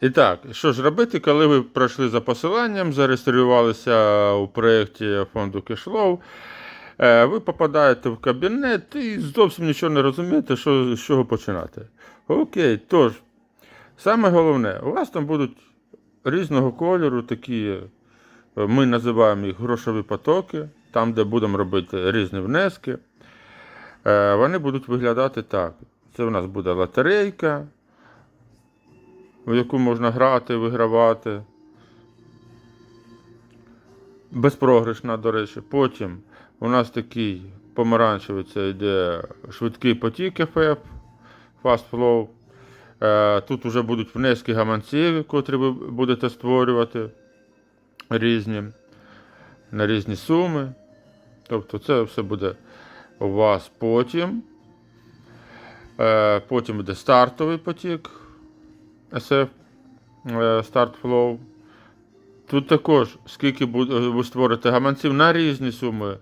І так, що ж робити, коли ви пройшли за посиланням, зареєструвалися у проєкті фонду Cashflow, е, ви попадаєте в кабінет і зовсім нічого не розумієте, що, з чого починати. Окей, тож, саме головне, у вас там будуть різного кольору такі, е, ми називаємо їх грошові потоки, там, де будемо робити різні внески. Е, Вони будуть виглядати так. Це у нас буде лотерейка, в яку можна грати, вигравати. Безпрограшна, до речі. Потім у нас такий помаранчевий це йде швидкий потік FF, Fast Flow. Е, Тут вже будуть внески гаманців, котрі ви будете створювати різні, на різні суми. Тобто це все буде у вас потім. Е, Потім буде стартовий потік SF е, Start Flow. Тут також, скільки буде- ви створите гаманців на різні суми,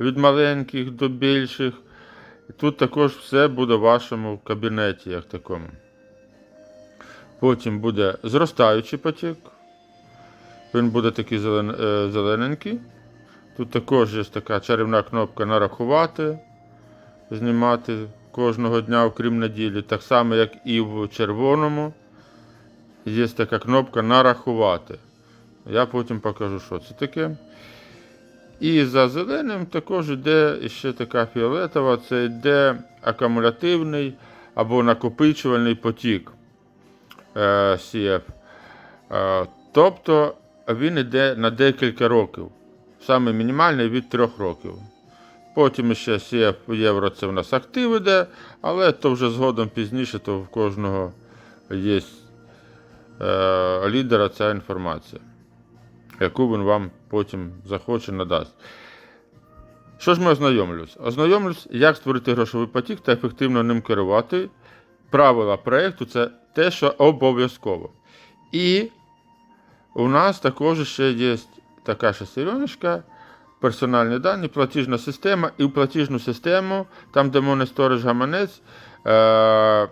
від маленьких до більших. Тут також все буде в вашому кабінеті, як такому. Потім буде зростаючий потік. Він буде такий зелен, е, зелененький. Тут також є така чарівна кнопка нарахувати, знімати кожного дня, окрім неділі. Так само, як і в червоному. Є така кнопка нарахувати. Я потім покажу, що це таке. І за зеленим також йде ще така фіолетова, це йде акумулятивний або накопичувальний потік е, CF. Е, тобто він йде на декілька років. Саме мінімальний від 3 років. Потім ще CF євро це в нас актив іде, але то вже згодом пізніше, то в кожного є лідера ця інформація, яку він вам потім захоче надасть. Що ж ми ознайомлюсь? Ознайомлюсь, як створити грошовий потік та ефективно ним керувати. Правила проєкту це те, що обов'язково. І у нас також ще є така шестереночка, персональні дані, платіжна система. І в платіжну систему, там, де Money Storage гаманець, е-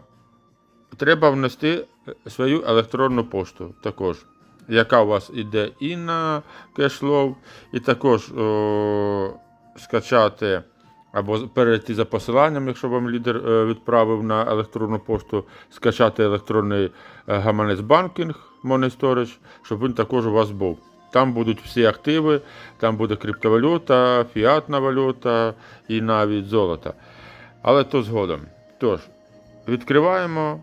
треба внести свою електронну пошту також, яка у вас іде і на Cashflow, і також о, скачати або перейти за посиланням, якщо вам лідер е, відправив на електронну пошту, скачати електронний е, гаманець банкінг Money Storage, щоб він також у вас був. Там будуть всі активи, там буде криптовалюта, фіатна валюта і навіть золото. Але то згодом. Тож, відкриваємо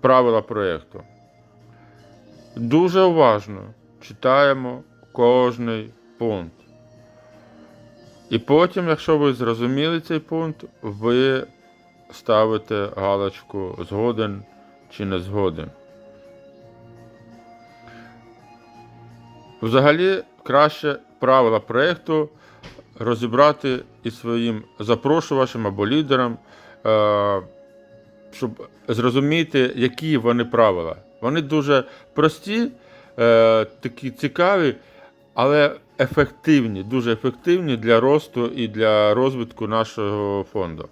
правила проєкту. Дуже уважно читаємо кожний пункт. І потім, якщо ви зрозуміли цей пункт, ви ставите галочку згоден чи не згоден. Взагалі, краще правила проєкту розібрати із своїм запрошувачем або лідером, е, щоб зрозуміти, які вони правила. Вони дуже прості, е, такі цікаві, але ефективні, дуже ефективні для росту і для розвитку нашого фонду.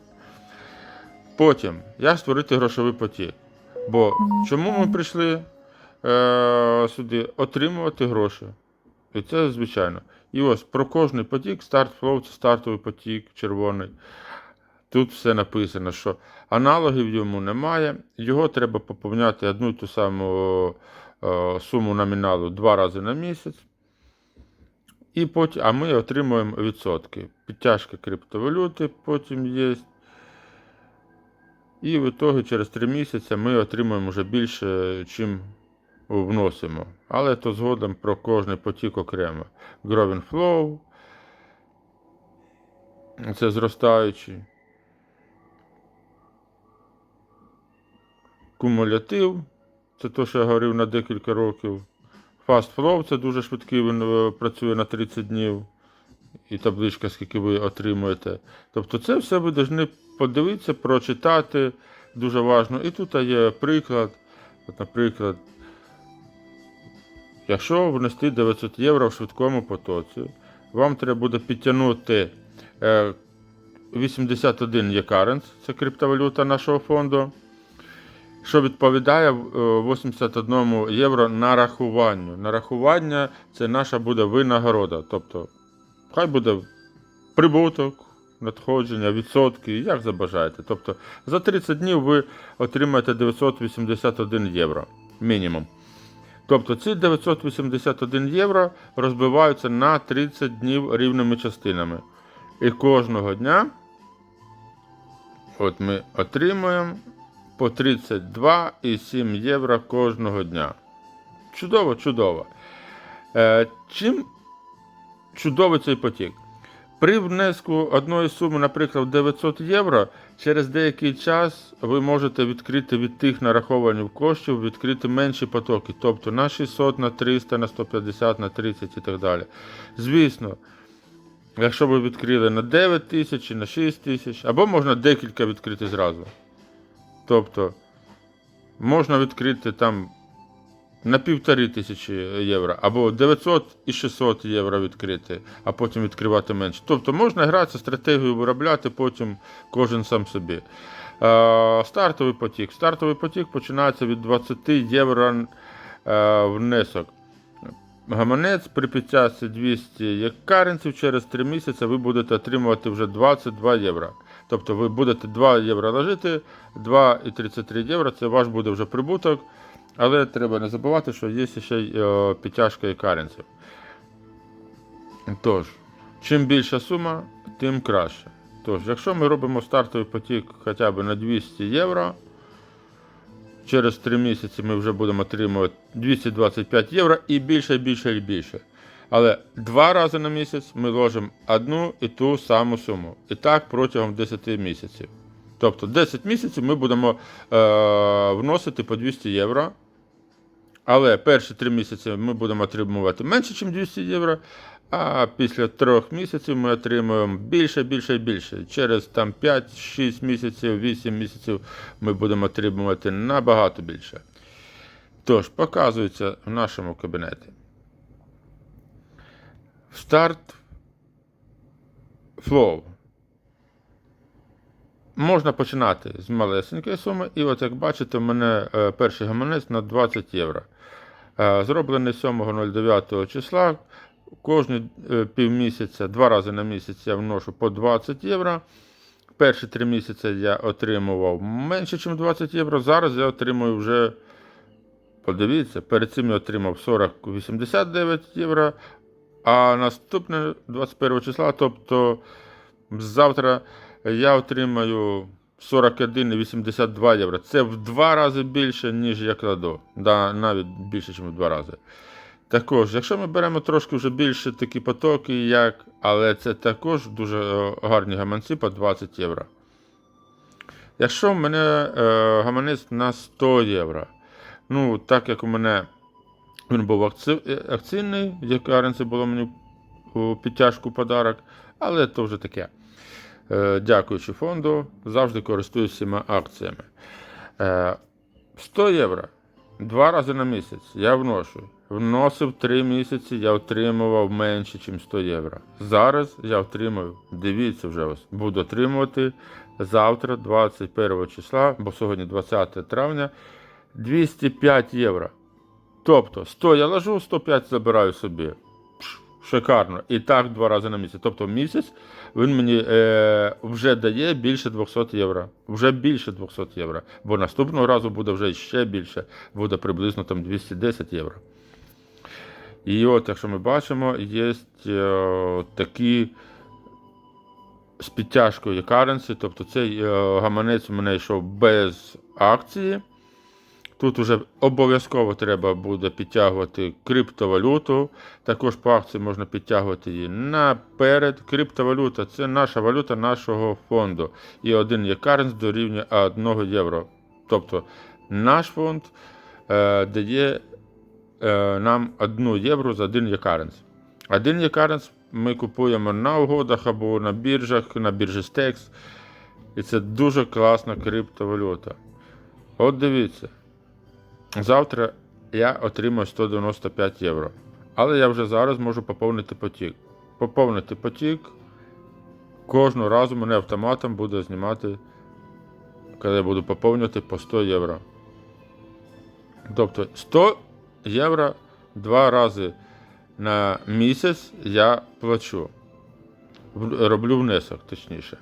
Потім, як створити грошовий потік. Бо чому ми прийшли е, сюди? Отримувати гроші. І це звичайно. І ось про кожний потік, старт флоу це стартовий потік, червоний. Тут все написано, що аналогів йому немає. Його треба поповняти одну й ту саму е, суму номіналу два рази на місяць. І потім, а ми отримуємо відсотки. Підтяжка криптовалюти потім є. І в ітогі через 3 місяці ми отримуємо вже більше, чим вносимо. Але то згодом про кожний потік окремо. Growing Flow. Це зростаючий. Кумулятив. Це те, що я говорив на декілька років. Fast Flow це дуже швидкий, він е, працює на 30 днів. І табличка, скільки ви отримуєте. Тобто це все ви повинні подивитися, прочитати. Дуже важливо. І тут є приклад. От, наприклад, якщо внести 900 євро в швидкому потоці, вам треба буде підтягнути е, 81 є current, це криптовалюта нашого фонду. Що відповідає е, 81 євро нарахуванню. Нарахування це наша буде винагорода. Тобто, хай буде прибуток, надходження, відсотки, як забажаєте. Тобто за 30 днів ви отримаєте 981 євро мінімум. Тобто ці 981 євро розбиваються на 30 днів рівними частинами. І кожного дня от ми отримуємо по 32,7 євро кожного дня. Чудово, чудово. Е, чим чудовий цей потік? При внеску одної суми, наприклад, 900 євро, через деякий час ви можете відкрити від тих нарахованих коштів, відкрити менші потоки, тобто на 600, на 300, на 150, на 30 і так далі. Звісно, якщо ви відкрили на 9 тисяч, на 6 тисяч, або можна декілька відкрити зразу. Тобто, можна відкрити там на півтори тисячі євро, або 900 і 600 євро відкрити, а потім відкривати менше. Тобто можна гратися, стратегію виробляти, потім кожен сам собі. Е, стартовий потік. Стартовий потік починається від 20 євро е, внесок. Гаманець при підтягці 200 як каренців через 3 місяці ви будете отримувати вже 22 євро. Тобто ви будете 2 євро ложити, 2,33 євро це ваш буде вже прибуток. Але треба не забувати, що є ще й е, підтяжка і каренців. Тож, чим більша сума, тим краще. Тож, якщо ми робимо стартовий потік хоча б на 200 євро, через 3 місяці ми вже будемо отримувати 225 євро і більше, більше, і більше. Але два рази на місяць ми ложимо одну і ту саму суму. І так протягом 10 місяців. Тобто 10 місяців ми будемо е, вносити по 200 євро. Але перші 3 місяці ми будемо отримувати менше, ніж 200 євро. А після 3 місяців ми отримуємо більше, більше і більше. Через там 5-6 місяців, 8 місяців ми будемо отримувати набагато більше. Тож, показується в нашому кабінеті. Старт Flow. Можна починати з малесенької суми, і от як бачите, у мене е, перший гаманець на 20 євро. Е, Зроблений 7.09 числа. Кожні е, півмісяця, два рази на місяць я вношу по 20 євро. Перші три місяці я отримував менше, ніж 20 євро. Зараз я отримую вже, подивіться, перед цим я отримав 40-89 євро. А наступне 21 числа, тобто завтра я отримаю 41,82 євро. Це в два рази більше, ніж я кладу. Да, навіть більше, ніж в два рази. Також, якщо ми беремо трошки вже більше такі потоки, як, але це також дуже е, гарні гаманці по 20 євро. Якщо в мене е, гаманець на 100 євро, ну, так як у мене він був е, акційний, як Аренці було мені підтяжку подарок, але то вже таке. Е, дякуючи фонду, завжди користуюсь всіма акціями. Е, 100 євро. Два рази на місяць я вношу. Вносив 3 місяці, я отримував менше, ніж 100 євро. Зараз я отримую, дивіться вже ось, буду отримувати завтра, 21 числа, бо сьогодні 20 травня, 205 євро. Тобто 100 я ложу, 105 забираю собі. Шикарно. І так два рази на місяць. Тобто в місяць він мені е, вже дає більше 200 євро. Вже більше 200 євро. Бо наступного разу буде вже ще більше, буде приблизно там 210 євро. І от, якщо ми бачимо, є е, такі з підтяжкою currency, тобто цей е, гаманець у мене йшов без акції. Тут вже обов'язково треба буде підтягувати криптовалюту. Також по акції можна підтягувати її наперед. Криптовалюта це наша валюта нашого фонду. І один є-каренс дорівнює 1 євро. Тобто наш фонд е, дає е, нам 1 євро за 1 є-каренс. Один є-каренс ми купуємо на угодах або на біржах, на біржі Stex. І це дуже класна криптовалюта. От дивіться. Завтра я отримаю 195 євро. Але я вже зараз можу поповнити потік. Поповнити потік. Кожного разу мене автоматом буде знімати, коли я буду поповнювати по 100 євро. Тобто 100 євро два рази на місяць я плачу. Роблю внесок, точніше.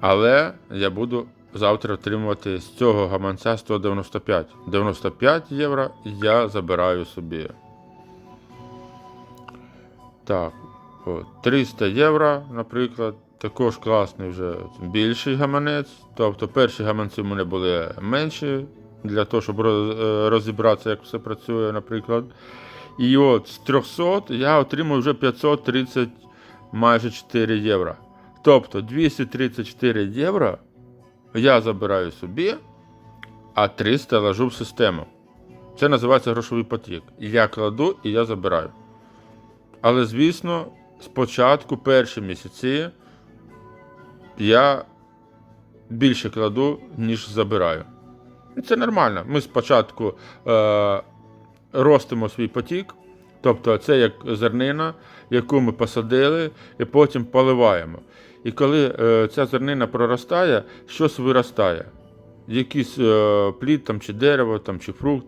Але я буду завтра отримувати з цього гаманця 195. 95 євро я забираю собі. Так, от, 300 євро, наприклад, також класний вже більший гаманець. Тобто перші гаманці в мене були менші для того, щоб е, розібратися, як все працює, наприклад. І от з 300 я отримую вже 530 майже 4 євро. Тобто 234 євро я забираю собі, а 300 ложу в систему. Це називається грошовий потік. Я кладу і я забираю. Але, звісно, спочатку перші місяці я більше кладу, ніж забираю. І це нормально. Ми спочатку е, ростимо свій потік, тобто це як зернина, яку ми посадили, і потім поливаємо. І коли е, ця зернина проростає, щось виростає. Якийсь е, плід там, чи дерево, там, чи фрукт,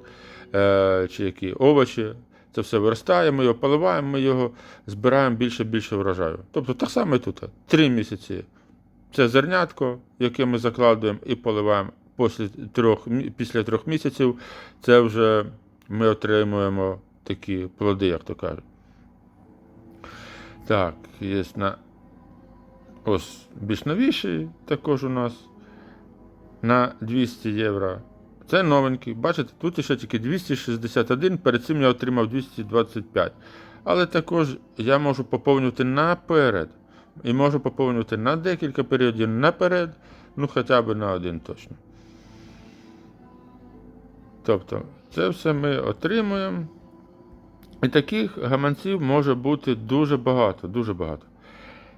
е, чи які овочі. Це все виростає, ми його поливаємо, ми його збираємо більше більше врожаю. Тобто так само і тут. Три місяці. Це зернятко, яке ми закладуємо і поливаємо. Після трьох, після трьох місяців це вже ми отримуємо такі плоди, як то кажуть. Так, є на ось більш новіший також у нас на 200 євро. Це новенький. Бачите, тут ще тільки 261, перед цим я отримав 225. Але також я можу поповнювати наперед. І можу поповнювати на декілька періодів наперед, ну хоча б на один точно. Тобто, це все ми отримуємо. І таких гаманців може бути дуже багато, дуже багато.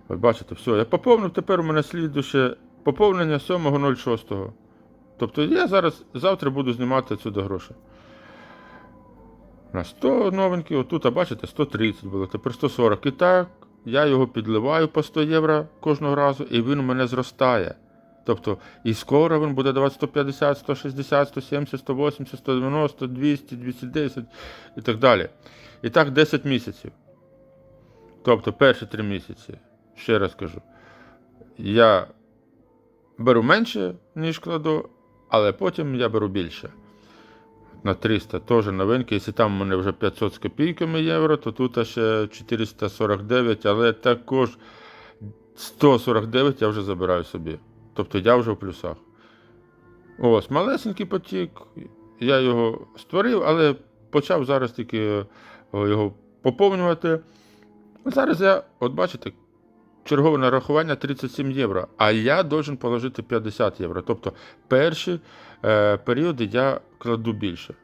От бачите, все, я поповнив, тепер у мене слідуще поповнення 7.06. Тобто я зараз завтра буду знімати отсюди гроші. На 100 новенький, отут, а бачите, 130 було, тепер 140. І так, я його підливаю по 100 євро кожного разу, і він у мене зростає. Тобто, і скоро він буде давати 150, 160, 170, 180, 190, 200, 210 і так далі. І так 10 місяців. Тобто перші 3 місяці, ще раз кажу, я беру менше, ніж кладу, але потім я беру більше. На 300 теж новинки. Якщо там у мене вже 500 з копійками євро, то тут ще 449, але також 149 я вже забираю собі. Тобто я вже в плюсах. Ось, малесенький потік. Я його створив, але почав зараз тільки його поповнювати. Зараз я, от бачите, чергове нарахування 37 євро, а я должен положити 50 євро. Тобто перші е, періоди я кладу більше,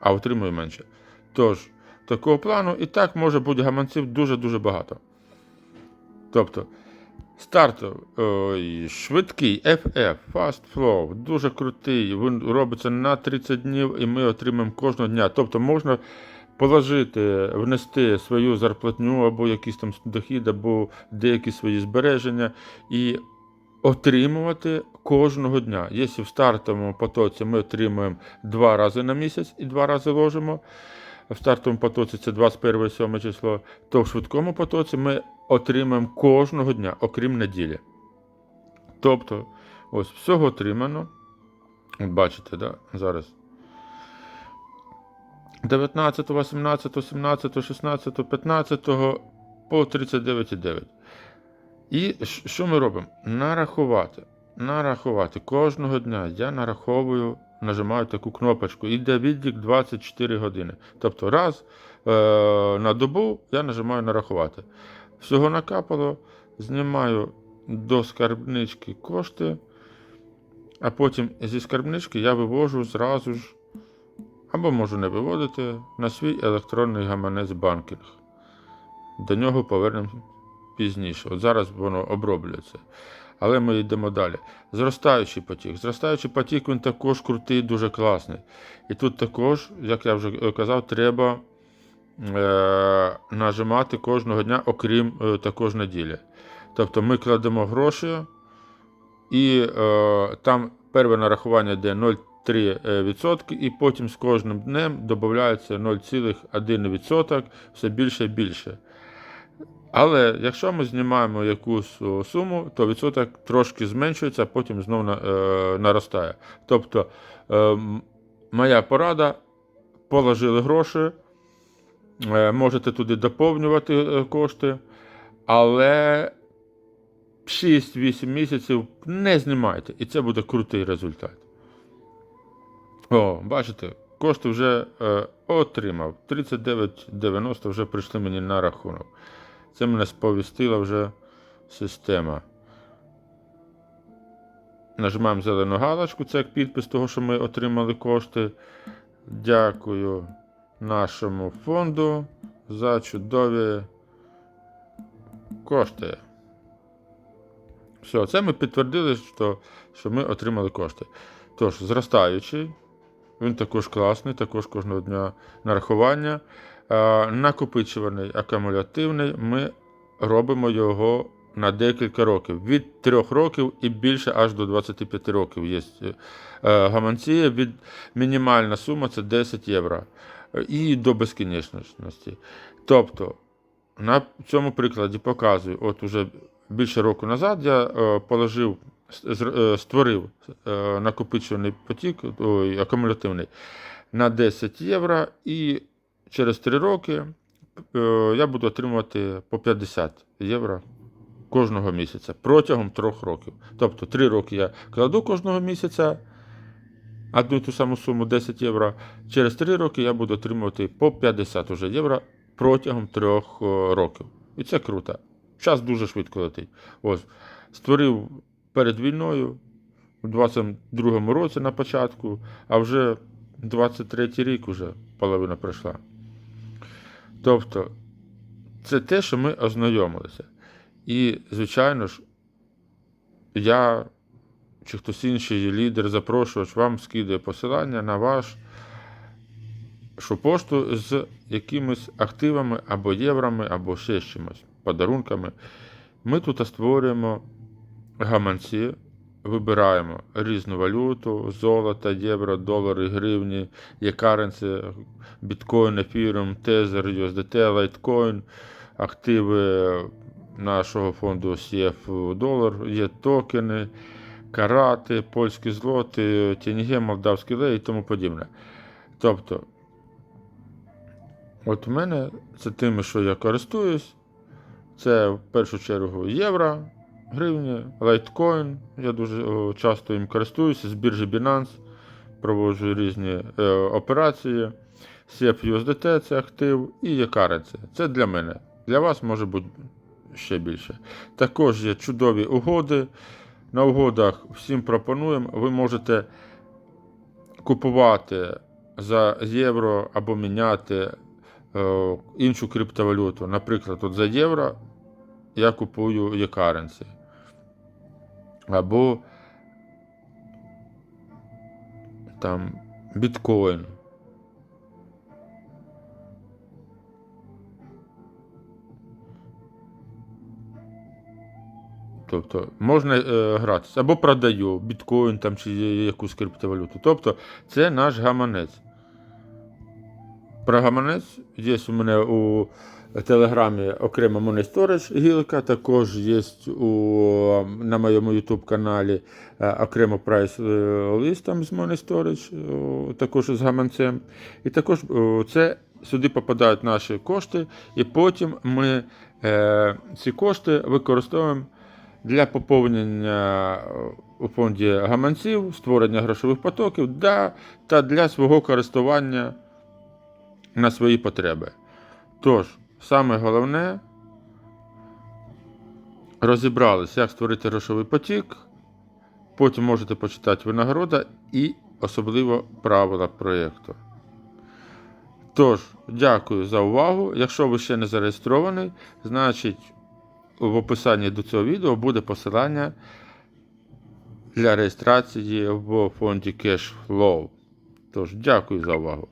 а отримую менше. Тож, такого плану і так може бути гаманців дуже-дуже багато. Тобто, стартов, ой, швидкий FF, Fast Flow, дуже крутий. Він робиться на 30 днів і ми отримаємо кожного дня. Тобто можна положити, внести свою зарплатню або якийсь там дохід, або деякі свої збереження і отримувати кожного дня. Якщо в стартовому потоці ми отримуємо два рази на місяць і два рази ложимо. В стартовому потоці це 21 7 число, то в швидкому потоці ми отримаємо кожного дня, окрім неділі. Тобто, ось всього отримано. От бачите, да? зараз 19, 18, 17, 16, 15 по 39,9. І що ми робимо? Нарахувати. Нарахувати. Кожного дня я нараховую, нажимаю таку кнопочку. Іде відлік 24 години. Тобто раз е- на добу я нажимаю нарахувати. Всього накапало, знімаю до скарбнички кошти, а потім зі скарбнички я вивожу зразу ж, або можу не виводити, на свій електронний гаманець банкінг. До нього повернемо пізніше. От зараз воно оброблюється. Але ми йдемо далі. Зростаючий потік. Зростаючий потік він також крутий, дуже класний. І тут також, як я вже казав, треба е, нажимати кожного дня, окрім е, також неділі. Тобто ми кладемо гроші, і е, там перше нарахування йде 0,3% і потім з кожним днем додається 0,1% все більше і більше. Але якщо ми знімаємо якусь суму, то відсоток трошки зменшується, а потім знову е, наростає. Тобто, е, моя порада, положили гроші, е, можете туди доповнювати е, кошти, але 6-8 місяців не знімайте, і це буде крутий результат. О, бачите, кошти вже е, отримав. 39,90 вже прийшли мені на рахунок. Це мене сповістила вже система. Нажимаємо зелену галочку, це як підпис того, що ми отримали кошти. Дякую нашому фонду за чудові кошти. Все, це ми підтвердили, що, що ми отримали кошти. Тож, зростаючий, він також класний, також кожного дня нарахування. Е, накопичуваний акумулятивний, ми робимо його на декілька років. Від 3 років і більше аж до 25 років є е, гаманці. Від, мінімальна сума це 10 євро. І до безкінечності. Тобто, на цьому прикладі показую, от уже більше року назад я е, положив, створив е, накопичуваний потік, ой, акумулятивний, на 10 євро, і через 3 роки е, я буду отримувати по 50 євро кожного місяця протягом 3 років. Тобто 3 роки я кладу кожного місяця одну ту саму суму 10 євро. Через 3 роки я буду отримувати по 50 уже євро протягом 3 років. І це круто. Час дуже швидко летить. Ось, створив перед війною у 22-му році на початку, а вже 23-й рік вже половина пройшла. Тобто, це те, що ми ознайомилися. І, звичайно ж, я чи хтось інший лідер, запрошувач вам скидає посилання на ваш що пошту з якимись активами або єврами, або ще чимось, подарунками. Ми тут створюємо гаманці, вибираємо різну валюту: золото, євро, долари, гривні, є каренці, біткоін, ефірум, тезер, USDT, лайткоін, активи нашого фонду CF долар, є токени, карати, польські злоти, тінге, молдавський лей і тому подібне. Тобто, От у мене це тими, що я користуюсь. Це в першу чергу євро, гривні, лайткоін. Я дуже часто їм користуюся з біржі Binance, проводжу різні е, операції. CF USDT це актив і є каренці. Це для мене. Для вас може бути ще більше. Також є чудові угоди. На угодах всім пропонуємо. Ви можете купувати за євро або міняти е, іншу криптовалюту. Наприклад, от за євро я купую e-currency. Або там біткоін. Тобто можна е, гратися. Або продаю біткоін там, чи якусь криптовалюту. Тобто це наш гаманець. Про гаманець є у мене у Телеграмі Money Storage гілка, також є у, на моєму YouTube каналі е, окремо прайс е, лист з Storage, також з гаманцем. І також це сюди попадають наші кошти, і потім ми е, ці кошти використовуємо для поповнення е, у фонді гаманців, створення грошових потоків да, та для свого користування на свої потреби. Тож, саме головне, розібрались, як створити грошовий потік. Потім можете почитати винагорода і особливо правила проєкту. Тож, дякую за увагу. Якщо ви ще не зареєстрований, значить в описанні до цього відео буде посилання для реєстрації в фонді CashFlow. Тож, дякую за увагу.